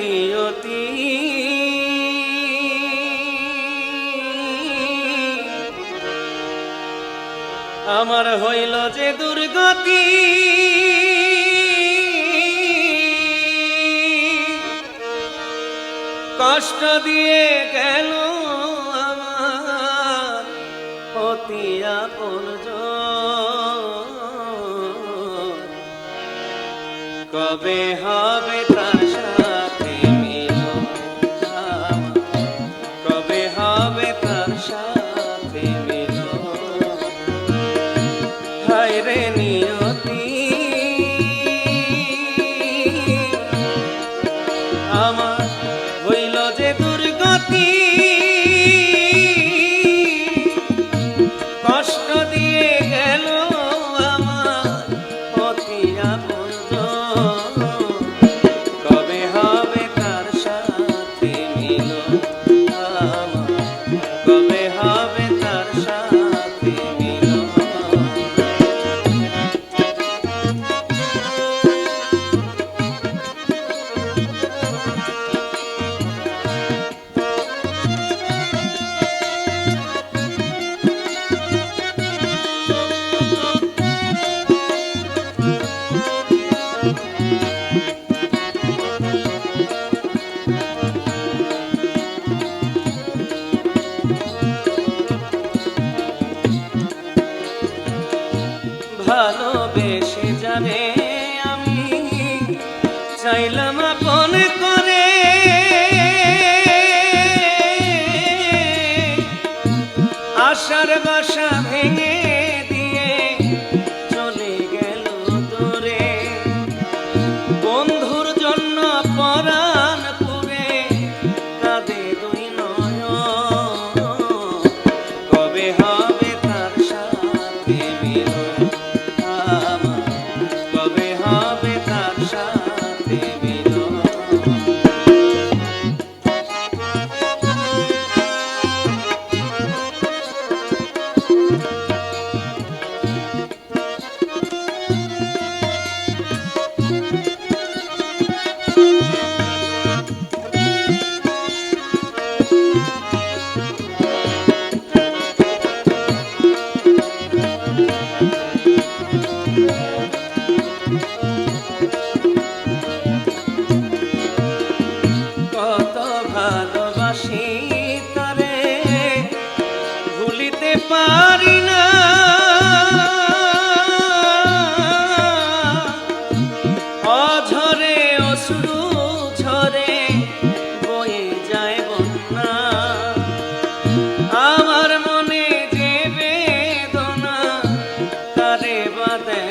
নিয়তি। আমার হইল যে দুর্গতি। কষ্ট দিয়ে গেল আমার আপন কবে হবে তা রে ভালোবেসে যাবে আমি। চাইলাম আপন করে। আশার বাসা শুধু ঝরে বয়ে যায় বন্যা। আমার মনে যে বেদনা তারে বাদে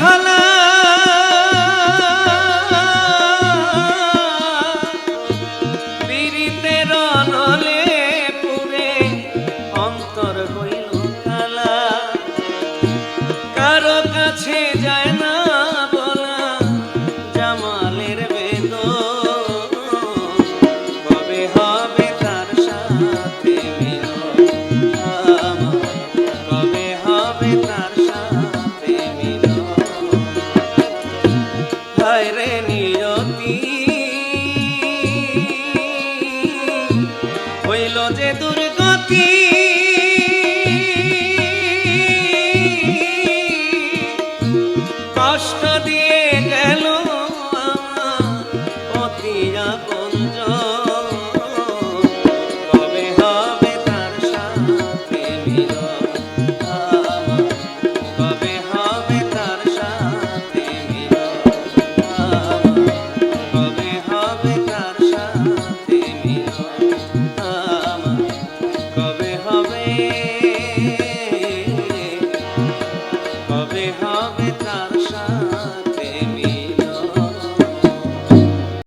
ভালা রঞ্জন